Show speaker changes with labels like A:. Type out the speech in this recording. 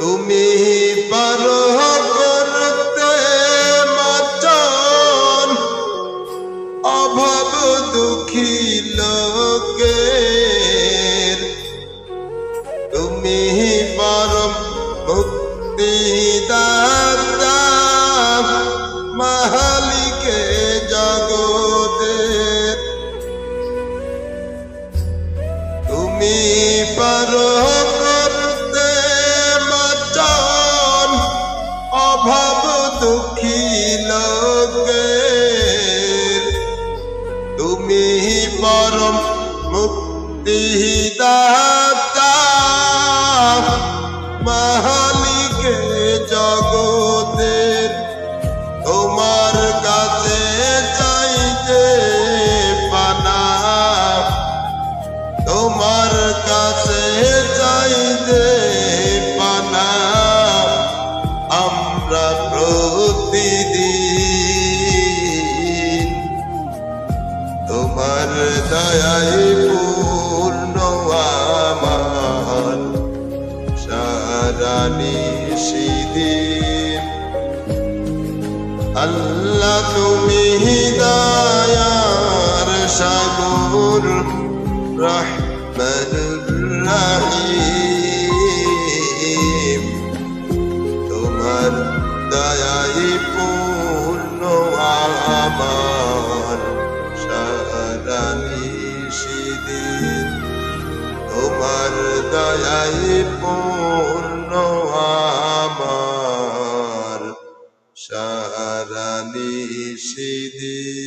A: তুমি পারো করতে মাচন অভাব দুঃখী লোকের। তুমি পরম মুক্তি দাতা তুমি পারো লোকের তুমি পরম মুক্তি দাতা। মালিকে জগতের তোমার কাছে চাইতে পানা। তোমার কাছে চাইতে পানা। আমরা প্রতিদিন দয়াই পূর্ণ আমার। সারানি সিদিন আল্লাহ তুমি দয়ার সাগর রহমান রাহিম। তোমার দয়াই পূর্ণ আমার। দয়াই পূর্ণ আমার সারা নিষিদিন